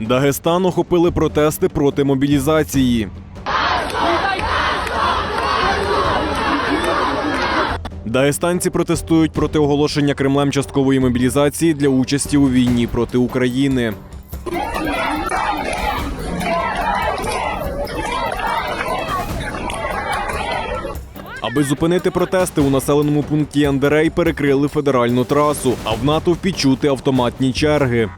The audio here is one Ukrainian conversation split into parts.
Дагестан охопили протести проти мобілізації. Дагестанці протестують проти оголошення Кремлем часткової мобілізації для участі у війні проти України. Аби зупинити протести у населеному пункті Андерей перекрили федеральну трасу, а в натовпі чути автоматні черги.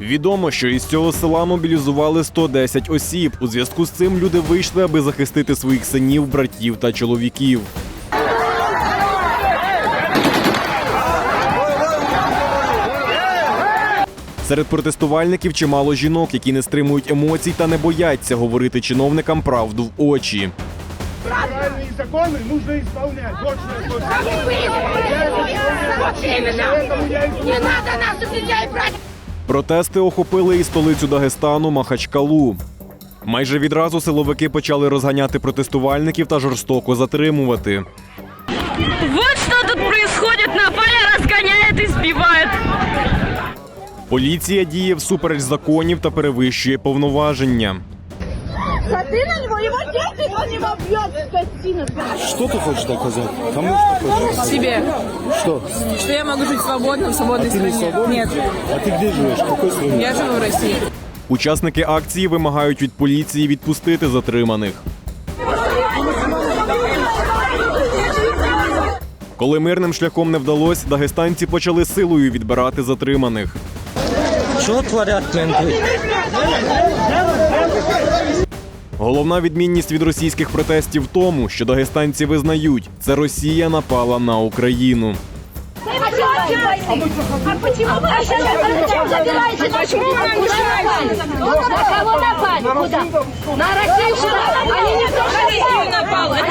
Відомо, що із цього села мобілізували 110 осіб. У зв'язку з цим люди вийшли, аби захистити своїх синів, братів та чоловіків. Серед протестувальників чимало жінок, які не стримують емоцій та не бояться говорити чиновникам правду в очі. Законы нужно исполнять. Вот что я хочу. Не надо наших людей брать! Протести охопили і столицю Дагестану Махачкалу. Майже відразу силовики почали розганяти протестувальників та жорстоко затримувати. Вот що тут відбувається, напали, розганяють і збивають. Поліція діє всупереч законів та перевищує повноваження. Смотри на него, его дети, он его бьет, скотина! Что ты хочешь доказать? Кому что хочешь? себе, Что? что я могу жить свободно в свободной Ты не стране. свободен? Нет, А ты где живешь? В какой стране? я живу в России. Учасники акції вимагають від поліції відпустити затриманих. Коли мирним шляхом не вдалося, дагестанці почали силою відбирати затриманих. Що творять менти? Головна відмінність від російських протестів в тому, що дагестанці визнають, це Росія напала на Україну. А почему вы зачем забираете наши Куда напали? На кого напали? Куда? На Россию куда? Они не то, что напал, это мы